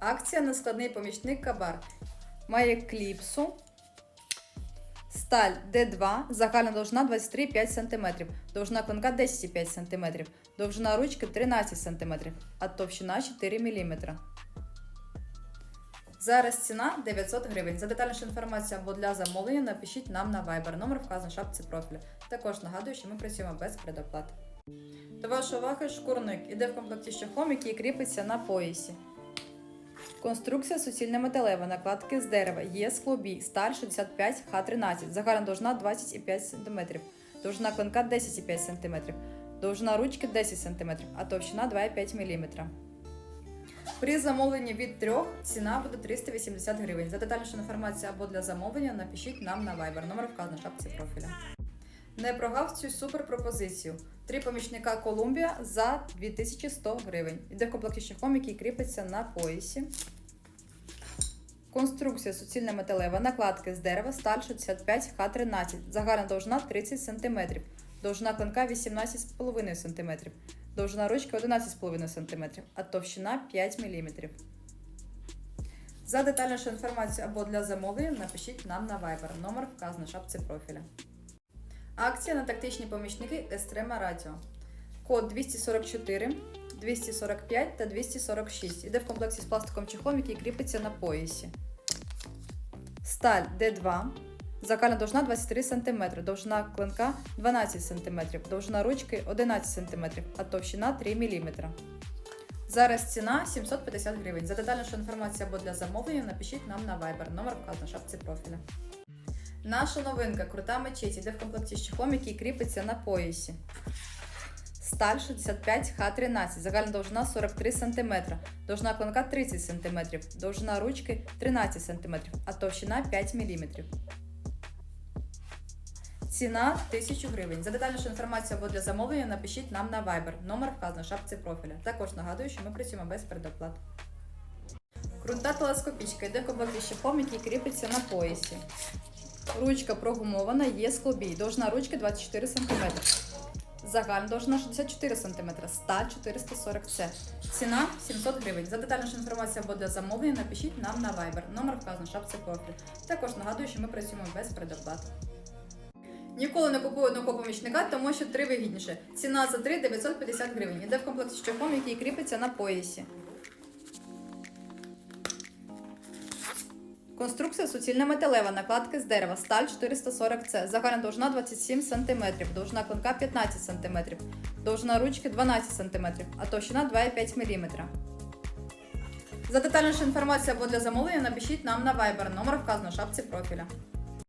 Акція на складний помічник Кабар. Має кліпсу. Сталь D2, загальна довжина 23,5 см, довжина клинка 10,5 см, довжина ручки 13 см, а товщина 4 мм. Зараз ціна 900 гривень. За детальнішу інформацію або для замовлення напишіть нам на Viber. Номер вказаний в шапці профілю. Також нагадую, що ми працюємо без предоплати. До вашої уваги шкурник іде в комплекті з який кріпиться на поясі. Конструкція суцільна металева, накладки з дерева, є склобій, сталь 65 Х13, загальна довжина 20,5 см, довжина клинка 10,5 см, довжина ручки 10 см, а товщина 2,5 мм. При замовленні від трьох ціна буде 380 гривень. За детальнішу інформацію або для замовлення напишіть нам на Viber. Номер вказано в шапці профіля. Не прогав цю супер пропозицію. Три помічника Колумбія за 2100 гривень. Іде в з який кріпиться на поясі. Конструкція суцільна металева, накладки з дерева, сталь 65 Х13, загальна довжина 30 см, довжина клинка 18,5 см, довжина ручки 11,5 см, а товщина 5 мм. За детальнішу інформацію або для замовлення напишіть нам на Viber. Номер вказано в шапці профіля. Акція на тактичні помічники Естрема Радіо. Код 244, 245 та 246. Іде в комплексі з пластиковим чехлом, який кріпиться на поясі. Сталь D2. Закальна довжина 23 см, довжина клинка 12 см, довжина ручки 11 см, а товщина 3 мм. Зараз ціна 750 гривень. За детальнішу інформацію або для замовлення напишіть нам на Viber. Номер вказано в шапці профіля. Наша новинка крута мечеть іде в комплекті з чехлом, який кріпиться на поясі. Сталь 65 Х13, загальна довжина 43 см, довжина клинка 30 см, довжина ручки 13 см, а товщина 5 мм. Ціна 1000 гривень. За детальнішу інформацію або для замовлення напишіть нам на Viber. Номер вказано в шапці профіля. Також нагадую, що ми працюємо без предоплат. Крунта телескопічка йде в комплекті з чехлом, який кріпиться на поясі. Ручка прогумована, є склобій. Довжина ручки 24 см. Загальна довжина 64 см, сталь 440 С. Ціна 700 гривень. За детальнішу інформацію або для замовлення напишіть нам на Viber. Номер вказано шапці профілю. Також нагадую, що ми працюємо без предоплат. Ніколи не купую одного помічника, тому що три вигідніше. Ціна за три 950 гривень. Іде в комплекті з чохлом, який кріпиться на поясі. Конструкція суцільна металева, накладки з дерева, сталь 440 С, загальна довжина 27 см, довжина клинка 15 см, довжина ручки 12 см, а товщина 2,5 мм. За детальнішу інформацію або для замовлення напишіть нам на Viber, номер вказано в шапці профіля.